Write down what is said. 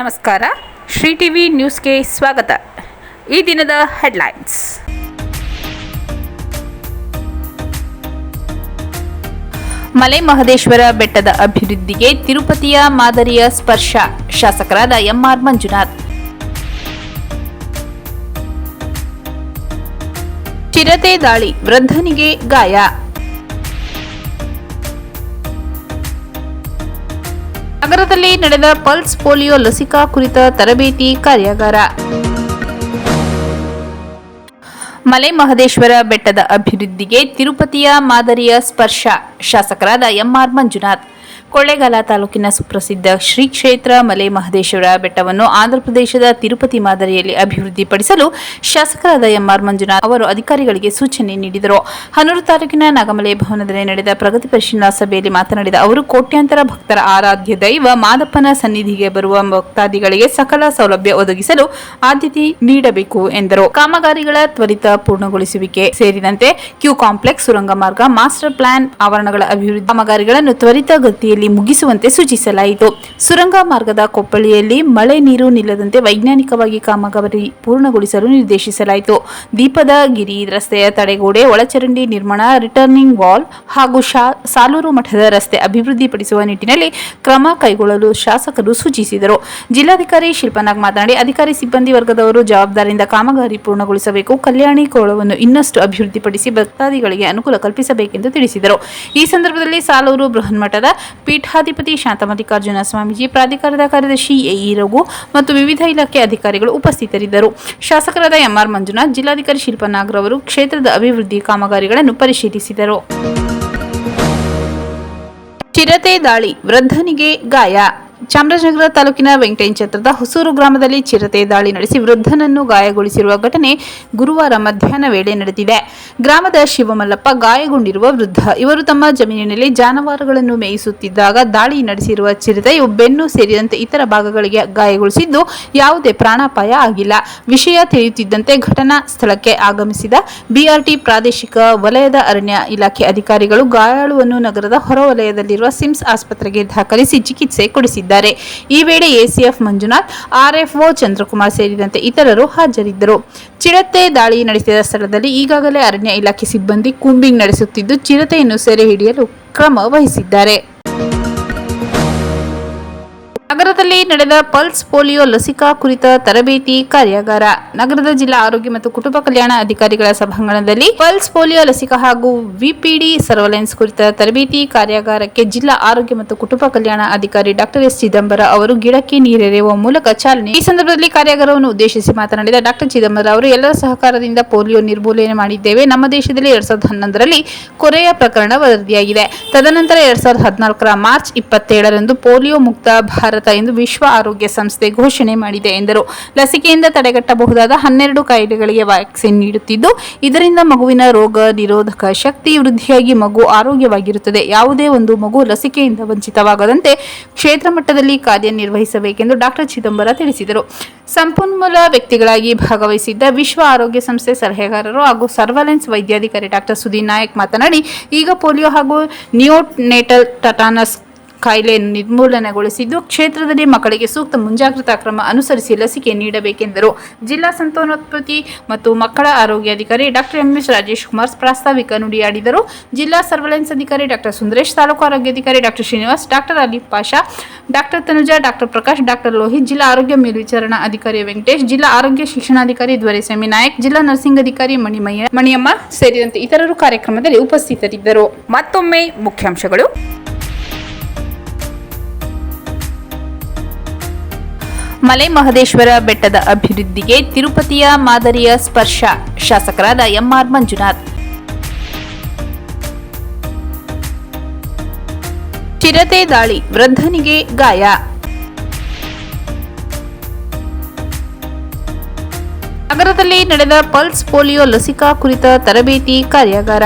ನಮಸ್ಕಾರ. ಶ್ರೀ ಟಿವಿ ನ್ಯೂಸ್ಗೆ ಸ್ವಾಗತ. ಈ ದಿನದ ಹೆಡ್ಲೈನ್ಸ್. ಮಲೆ ಮಹದೇಶ್ವರ ಬೆಟ್ಟದ ಅಭಿವೃದ್ಧಿಗೆ ತಿರುಪತಿಯ ಮಾದರಿಯ ಸ್ಪರ್ಶ, ಶಾಸಕರಾದ ಎಂಆರ್ ಮಂಜುನಾಥ್. ಚಿರತೆ ದಾಳಿ, ವೃದ್ಧನಿಗೆ ಗಾಯ. ನಗರದಲ್ಲಿ ನಡೆದ ಪಲ್ಸ್ ಪೋಲಿಯೋ ಲಸಿಕಾ ಕುರಿತ ತರಬೇತಿ ಕಾರ್ಯಾಗಾರ. ಮಲೆ ಮಹದೇಶ್ವರ ಬೆಟ್ಟದ ಅಭಿವೃದ್ಧಿಗೆ ತಿರುಪತಿಯ ಮಾದರಿಯ ಸ್ಪರ್ಶ. ಶಾಸಕರಾದ ಎಂಆರ್ ಮಂಜುನಾಥ್. ಕೊಳ್ಳೇಗಾಲ ತಾಲೂಕಿನ ಸುಪ್ರಸಿದ್ಧ ಶ್ರೀ ಕ್ಷೇತ್ರ ಮಲೆ ಮಹದೇಶ್ವರ ಬೆಟ್ಟವನ್ನು ಆಂಧ್ರಪ್ರದೇಶದ ತಿರುಪತಿ ಮಾದರಿಯಲ್ಲಿ ಅಭಿವೃದ್ಧಿಪಡಿಸಲು ಶಾಸಕರಾದ ಎಂಆರ್ ಮಂಜುನಾಥ್ ಅವರು ಅಧಿಕಾರಿಗಳಿಗೆ ಸೂಚನೆ ನೀಡಿದರು. ಹನೂರು ತಾಲೂಕಿನ ನಾಗಮಲೆ ಭವನದಲ್ಲಿ ನಡೆದ ಪ್ರಗತಿ ಪರಿಶೀಲನಾ ಸಭೆಯಲ್ಲಿ ಮಾತನಾಡಿದ ಅವರು, ಕೋಟ್ಯಾಂತರ ಭಕ್ತರ ಆರಾಧ್ಯ ದೈವ ಮಾದಪ್ಪನ ಸನ್ನಿಧಿಗೆ ಬರುವ ಭಕ್ತಾದಿಗಳಿಗೆ ಸಕಲ ಸೌಲಭ್ಯ ಒದಗಿಸಲು ಆದ್ಯತೆ ನೀಡಬೇಕು ಎಂದರು. ಕಾಮಗಾರಿಗಳ ತ್ವರಿತ ಪೂರ್ಣಗೊಳಿಸುವಿಕೆ ಸೇರಿದಂತೆ ಕ್ಯೂ ಕಾಂಪ್ಲೆಕ್ಸ್, ಸುರಂಗ ಮಾರ್ಗ, ಮಾಸ್ಟರ್ ಪ್ಲಾನ್ ಆವರಣಗಳ ಅಭಿವೃದ್ಧಿ ಕಾಮಗಾರಿಗಳನ್ನು ತ್ವರಿತ ಗತಿಯಲ್ಲಿ ಮುಗಿಸುವಂತೆ ಸೂಚಿಸಲಾಯಿತು. ಸುರಂಗ ಮಾರ್ಗದ ಕೊಪ್ಪಳಿಯಲ್ಲಿ ಮಳೆ ನೀರು ನಿಲ್ಲದಂತೆ ವೈಜ್ಞಾನಿಕವಾಗಿ ಕಾಮಗಾರಿ ಪೂರ್ಣಗೊಳಿಸಲು ನಿರ್ದೇಶಿಸಲಾಯಿತು. ದೀಪದ ಗಿರಿ, ರಸ್ತೆಯ ತಡೆಗೋಡೆ, ಒಳಚರಂಡಿ ನಿರ್ಮಾಣ ರಿಟರ್ನಿಂಗ್ ವಾಲ್ ಹಾಗೂ ಶಾ- ಸಾಲೂರು ಮಠದ ರಸ್ತೆ ಅಭಿವೃದ್ಧಿಪಡಿಸುವ ನಿಟ್ಟಿನಲ್ಲಿ ಕ್ರಮ ಕೈಗೊಳ್ಳಲು ಶಾಸಕರು ಸೂಚಿಸಿದರು. ಜಿಲ್ಲಾಧಿಕಾರಿ ಶಿಲ್ಪನಾಗ್ ಮಾತನಾಡಿ, ಅಧಿಕಾರಿ ಸಿಬ್ಬಂದಿ ವರ್ಗದವರು ಜವಾಬ್ದಾರಿಯಿಂದ ಕಾಮಗಾರಿ ಪೂರ್ಣಗೊಳಿಸಬೇಕು. ಕಲ್ಯಾಣಿ ಕೋಳವನ್ನು ಇನ್ನಷ್ಟು ಅಭಿವೃದ್ಧಿಪಡಿಸಿ ಭಕ್ತಾದಿಗಳಿಗೆ ಅನುಕೂಲ ಕಲ್ಪಿಸಬೇಕೆಂದು ತಿಳಿಸಿದರು. ಈ ಸಂದರ್ಭದಲ್ಲಿ ಸಾಲೂರು ಬೃಹನ್ಮಠದ ಪೀಠಾಧಿಪತಿ ಶಾಂತಮಲ್ಲಿಕಾರ್ಜುನ ಸ್ವಾಮೀಜಿ ಪ್ರಾಧಿಕಾರದ ಕಾರ್ಯದರ್ಶಿ ಎಇ ರಘು ಮತ್ತು ವಿವಿಧ ಇಲಾಖೆ ಅಧಿಕಾರಿಗಳು ಉಪಸ್ಥಿತರಿದ್ದರು. ಶಾಸಕರಾದ ಎಂಆರ್ ಮಂಜುನಾಥ್, ಜಿಲ್ಲಾಧಿಕಾರಿ ಶಿಲ್ಪನಾಗ್ ಅವರು ಕ್ಷೇತ್ರದ ಅಭಿವೃದ್ಧಿ ಕಾಮಗಾರಿಗಳನ್ನು ಪರಿಶೀಲಿಸಿದರು. ಚಿರತೆ ದಾಳಿ, ವೃದ್ಧನಿಗೆ ಗಾಯ. ಚಾಮರಾಜನಗರ ತಾಲೂಕಿನ ವೆಂಕಟೇಶ್ ಛತ್ರದ ಹೊಸೂರು ಗ್ರಾಮದಲ್ಲಿ ಚಿರತೆ ದಾಳಿ ನಡೆಸಿ ವೃದ್ಧನನ್ನು ಗಾಯಗೊಳಿಸಿರುವ ಘಟನೆ ಗುರುವಾರ ಮಧ್ಯಾಹ್ನ ವೇಳೆ ನಡೆದಿದೆ. ಗ್ರಾಮದ ಶಿವಮಲ್ಲಪ್ಪ ಗಾಯಗೊಂಡಿರುವ ವೃದ್ಧ. ಇವರು ತಮ್ಮ ಜಮೀನಿನಲ್ಲಿ ಜಾನುವಾರುಗಳನ್ನು ಮೇಯಿಸುತ್ತಿದ್ದಾಗ ದಾಳಿ ನಡೆಸಿರುವ ಚಿರತೆಯು ಬೆನ್ನು ಸೇರಿದಂತೆ ಇತರ ಭಾಗಗಳಿಗೆ ಗಾಯಗೊಳಿಸಿದ್ದು ಯಾವುದೇ ಪ್ರಾಣಾಪಾಯ ಆಗಿಲ್ಲ. ವಿಷಯ ತಿಳಿಯುತ್ತಿದ್ದಂತೆ ಘಟನಾ ಸ್ಥಳಕ್ಕೆ ಆಗಮಿಸಿದ ಬಿಆರ್ಟಿ ಪ್ರಾದೇಶಿಕ ವಲಯದ ಅರಣ್ಯ ಇಲಾಖೆ ಅಧಿಕಾರಿಗಳು ಗಾಯಾಳುವನ್ನು ನಗರದ ಹೊರವಲಯದಲ್ಲಿರುವ ಸಿಮ್ಸ್ ಆಸ್ಪತ್ರೆಗೆ ದಾಖಲಿಸಿ ಚಿಕಿತ್ಸೆ ಕೊಡಿಸಿದ್ದಾರೆ. ಈ ವೇಳೆ ಎಸಿಎಫ್ ಮಂಜುನಾಥ್, ಆರ್ಎಫ್ಒ ಚಂದ್ರಕುಮಾರ್ ಸೇರಿದಂತೆ ಇತರರು ಹಾಜರಿದ್ದರು. ಚಿರತೆ ದಾಳಿ ನಡೆಸಿದ ಸ್ಥಳದಲ್ಲಿ ಈಗಾಗಲೇ ಅರಣ್ಯ ಇಲಾಖೆ ಸಿಬ್ಬಂದಿ ಕುಂಬಿಂಗ್ ನಡೆಸುತ್ತಿದ್ದು, ಚಿರತೆಯನ್ನು ಸೆರೆ ಹಿಡಿಯಲು ಕ್ರಮ ವಹಿಸಿದ್ದಾರೆ. ನಗರದಲ್ಲಿ ನಡೆದ ಪಲ್ಸ್ ಪೋಲಿಯೋ ಲಸಿಕಾ ಕುರಿತ ತರಬೇತಿ ಕಾರ್ಯಾಗಾರ. ನಗರದ ಜಿಲ್ಲಾ ಆರೋಗ್ಯ ಮತ್ತು ಕುಟುಂಬ ಕಲ್ಯಾಣ ಅಧಿಕಾರಿಗಳ ಸಭಾಂಗಣದಲ್ಲಿ ಪಲ್ಸ್ ಪೋಲಿಯೋ ಲಸಿಕಾ ಹಾಗೂ ವಿಪಿಡಿ ಸರ್ವಲೆನ್ಸ್ ಕುರಿತ ತರಬೇತಿ ಕಾರ್ಯಾಗಾರಕ್ಕೆ ಜಿಲ್ಲಾ ಆರೋಗ್ಯ ಮತ್ತು ಕುಟುಂಬ ಕಲ್ಯಾಣ ಅಧಿಕಾರಿ ಡಾಕ್ಟರ್ ಎಸ್ ಚಿದಂಬರ ಅವರು ಗಿಡಕ್ಕೆ ನೀರೆರೆಯುವ ಮೂಲಕ ಚಾಲನೆ. ಈ ಸಂದರ್ಭದಲ್ಲಿ ಕಾರ್ಯಾಗಾರವನ್ನು ಉದ್ದೇಶಿಸಿ ಮಾತನಾಡಿದ ಡಾಕ್ಟರ್ ಚಿದಂಬರ ಅವರು, ಎಲ್ಲರ ಸಹಕಾರದಿಂದ ಪೋಲಿಯೋ ನಿರ್ಮೂಲನೆ ಮಾಡಿದ್ದೇವೆ. ನಮ್ಮ ದೇಶದಲ್ಲಿ ಎರಡ್ ಸಾವಿರದ ಹನ್ನೊಂದರಲ್ಲಿ ಕೊರೆಯ ಪ್ರಕರಣ ವರದಿಯಾಗಿದೆ. ತದನಂತರ ಎರಡ್ ಸಾವಿರದ ಹದಿನಾಲ್ಕರ ಮಾರ್ಚ್ ಇಪ್ಪತ್ತೇಳರಂದು ಪೋಲಿಯೋ ಮುಕ್ತ ಭಾರತ ಎಂದು ವಿಶ್ವ ಆರೋಗ್ಯ ಸಂಸ್ಥೆ ಘೋಷಣೆ ಮಾಡಿದೆ ಎಂದರು. ಲಸಿಕೆಯಿಂದ ತಡೆಗಟ್ಟಬಹುದಾದ ಹನ್ನೆರಡು ಕಾಯಿಲೆಗಳಿಗೆ ವ್ಯಾಕ್ಸಿನ್ ನೀಡುತ್ತಿದ್ದು, ಇದರಿಂದ ಮಗುವಿನ ರೋಗ ನಿರೋಧಕ ಶಕ್ತಿ ವೃದ್ಧಿಯಾಗಿ ಮಗು ಆರೋಗ್ಯವಾಗಿರುತ್ತದೆ. ಯಾವುದೇ ಒಂದು ಮಗು ಲಸಿಕೆಯಿಂದ ವಂಚಿತವಾಗದಂತೆ ಕ್ಷೇತ್ರ ಮಟ್ಟದಲ್ಲಿ ಕಾರ್ಯನಿರ್ವಹಿಸಬೇಕೆಂದು ಡಾಕ್ಟರ್ ಚಿದಂಬರ ತಿಳಿಸಿದರು. ಸಂಪನ್ಮೂಲ ವ್ಯಕ್ತಿಗಳಾಗಿ ಭಾಗವಹಿಸಿದ್ದ ವಿಶ್ವ ಆರೋಗ್ಯ ಸಂಸ್ಥೆ ಸಲಹೆಗಾರರು ಹಾಗೂ ಸರ್ವಲೆನ್ಸ್ ವೈದ್ಯಾಧಿಕಾರಿ ಡಾಕ್ಟರ್ ಸುದೀನ್ ನಾಯಕ್ ಮಾತನಾಡಿ, ಈಗ ಪೋಲಿಯೋ ಹಾಗೂ ನಿಯೋನೇಟಲ್ ಟಟಾನಸ್ ಕಾಯಿಲೆಯನ್ನು ನಿರ್ಮೂಲನೆಗೊಳಿಸಿದ್ದು, ಕ್ಷೇತ್ರದಲ್ಲಿ ಮಕ್ಕಳಿಗೆ ಸೂಕ್ತ ಮುಂಜಾಗ್ರತಾ ಕ್ರಮ ಅನುಸರಿಸಿ ಲಸಿಕೆ ನೀಡಬೇಕೆಂದರು. ಜಿಲ್ಲಾ ಸಂತಾನೋತ್ಪತ್ತಿ ಮತ್ತು ಮಕ್ಕಳ ಆರೋಗ್ಯಾಧಿಕಾರಿ doctor M. S. Rajesh Kumar ಪ್ರಾಸ್ತಾವಿಕ ನುಡಿಯಾಡಿದರು. ಜಿಲ್ಲಾ ಸರ್ವೆಲೆನ್ಸ್ ಅಧಿಕಾರಿ ಡಾಕ್ಟರ್ ಸುಂದರೇಶ್, ತಾಲೂಕು ಆರೋಗ್ಯಾಧಿಕಾರಿ doctor Srinivas doctor Ali Pasha doctor Tanuja doctor Prakash doctor Lohith, ಜಿಲ್ಲಾ ಆರೋಗ್ಯ ಮೇಲ್ವಿಚಾರಣಾ ಅಧಿಕಾರಿ ವೆಂಕಟೇಶ್, ಜಿಲ್ಲಾ ಆರೋಗ್ಯ ಶಿಕ್ಷಣಾಧಿಕಾರಿ ದ್ವರೆಸ್ವಾಮಿ ನಾಯಕ್ ಜಿಲ್ಲಾ ನರ್ಸಿಂಗ್ ಅಧಿಕಾರಿ ಮಣಿಮಯ್ಯ, ಮಣಿಯಮ್ಮ ಸೇರಿದಂತೆ ಇತರರು ಕಾರ್ಯಕ್ರಮದಲ್ಲಿ ಉಪಸ್ಥಿತರಿದ್ದರು. ಮತ್ತೊಮ್ಮೆ ಮುಖ್ಯಾಂಶಗಳು. ಮಲೆ ಮಹದೇಶ್ವರ ಬೆಟ್ಟದ ಅಭಿವೃದ್ಧಿಗೆ ತಿರುಪತಿಯ ಮಾದರಿಯ ಸ್ಪರ್ಶ. ಶಾಸಕರಾದ ಎಂಆರ್ ಮಂಜುನಾಥ್. ಚಿರತೆ ದಾಳಿ ವೃದ್ಧನಿಗೆ ಗಾಯ. ನಗರದಲ್ಲಿ ನಡೆದ ಪಲ್ಸ್ ಪೋಲಿಯೋ ಲಸಿಕಾ ಕುರಿತ ತರಬೇತಿ ಕಾರ್ಯಾಗಾರ.